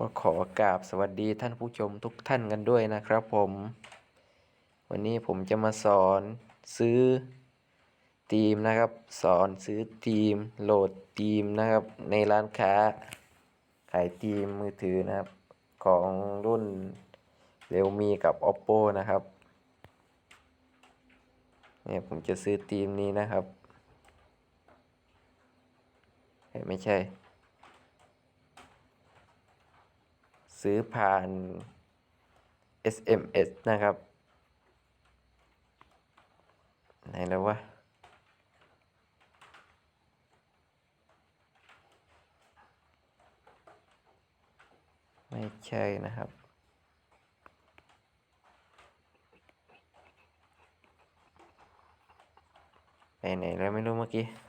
ก็ขอกราบสวัสดีท่านผู้ชมทุกท่านกันด้วยนะครับผม วันนี้ผมจะมาสอนซื้อทีมนะครับ สอนซื้อทีม โหลดทีมนะครับ ในร้านค้า ขายทีมมือถือนะครับ ของรุ่น Realme กับ Oppo นะครับเนี่ยผมจะซื้อทีมนี้นะครับเอ้ยไม่ใช่ ซื้อผ่าน SMS นะครับ ไหนแล้ววะไม่ใช่นะครับไปไหนแล้วไม่รู้เมื่อกี้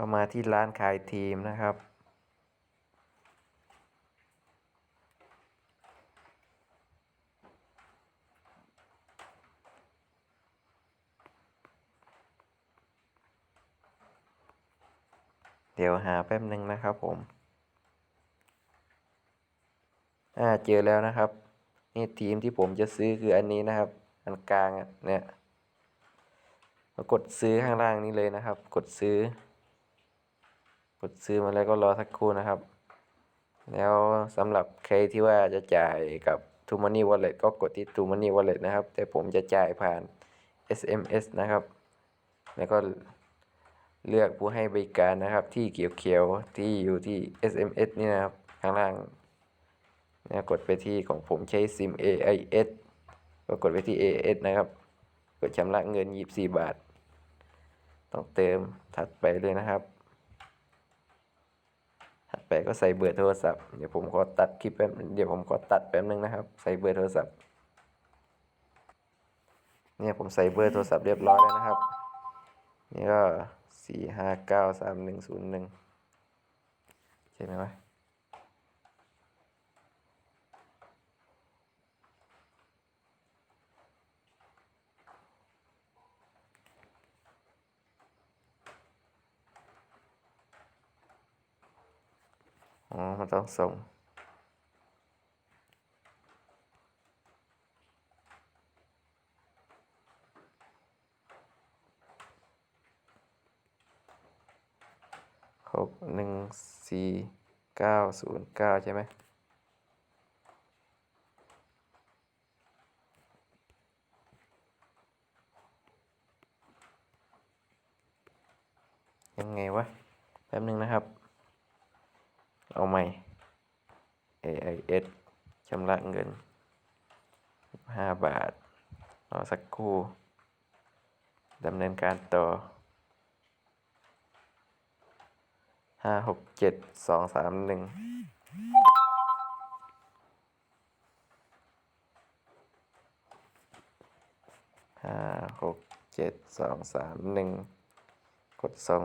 เข้ามาที่ร้านขายทีมนะครับ เดี๋ยวหาแป๊บหนึ่งนะครับผม อ่าเจอแล้วนะครับ นี่ทีมที่ผมจะซื้อคืออันนี้นะครับ อันกลางเนี่ยมากดซื้อข้างล่างนี้เลยนะครับ กดซื้อ กดซื้อมาแล้วก็รอสักครู่นะครับ แล้วสำหรับใครที่ว่าจะจ่ายกับ t o Money Wallet ก็กดที่ t o Money Wallet นะครับ แต่ผมจะจ่ายผ่าน SMS นะครับ แล้วก็เลือกผู้ให้บริการนะครับ ที่เขียวๆที่อยู่ที่ SMS นี่นะครับข้างล่างนะกดไปที่ของผมใช้ซิม AIS ก็กดไปที่ AIS นะครับ กดชำระเงิน 24 บาท ต้องเติมถัดไปเลยนะครับ ถัดไปก็ใส่เบอร์โทรศัพท์เดี๋ยวผมขอตัดคลิปแป๊บเดี๋ยวผมขอตัดแป๊บนึงนะครับ ใส่เบอร์โทรศัพท์เนี่ยผมใส่เบอร์โทรศัพท์เรียบร้อยแล้วนะครับ นี่ก็สี่ห้าเก้าสามหนึ่งศูนย์หนึ่งใช่ไหมวะ อ๋อ มันต้องส่ง หกหนึ่งสี่เก้าศูนย์เก้าใช่ไหมยังไงวะ แป๊บนึงนะครับ เอาใหม่ AIS ชำระเงิน 5 บาท รอสักครู่ดำเนินการต่อห้าหกเจ็ดสองสามหนึ่งห้าหกเจ็ดสองสามหนึ่งกดส่ง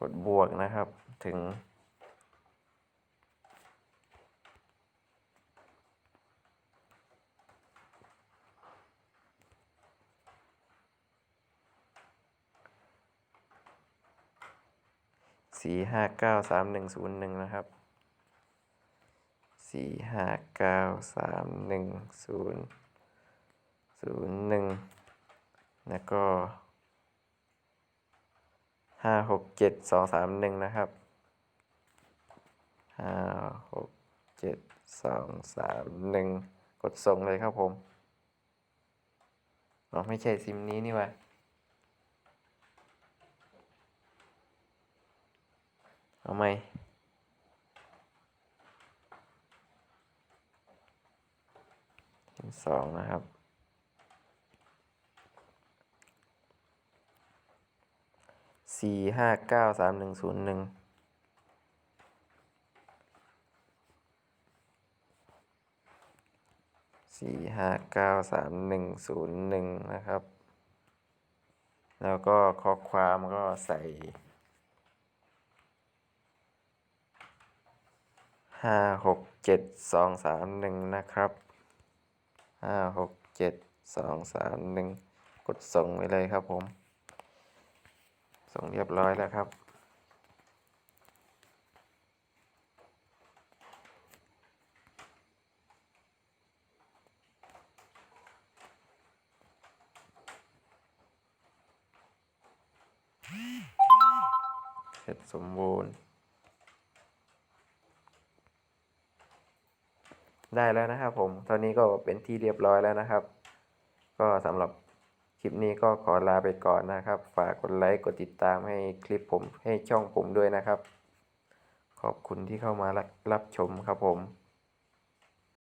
กดบวกนะครับถึง สี่ห้าเก้าสามหนึ่งศูนย์หนึ่งนะครับสี่ห้าเก้าสามหนึ่งศูนย์ศูนย์หนึ่งแล้วก็ ห้าหกเจ็ดสองสามหนึ่งนะครับห้าหกเจ็ดสองสามหนึ่งกดส่งเลยครับผมอ๋อไม่ใช่ซิมนี้นี่ว่าเอาไหมทีมสองนะครับ สี่ห้าเก้าสามหนึ่งศูนย์หนึ่งสี่ห้าเก้าสามหนึ่งศูนย์หนึ่งนะครับ แล้วก็ข้อความก็ใส่ห้าหกเจ็ดสองสามหนึ่งนะครับห้าหกเจ็ดสองสามหนึ่งกดส่งไปเลยครับผม ส่งเรียบร้อยแล้วครับ เสร็จสมบูรณ์ ได้แล้วนะครับผม ตอนนี้ก็เป็นที่เรียบร้อยแล้วนะครับ ก็สำหรับ ลิปนี้ก็ขอลาไปก่อนนะครับ ฝากกดไลค์กดติดตามให้คลิปผมให้ช่องผมด้วยนะครับ ขอบคุณที่เข้ามารับรับชมครับผม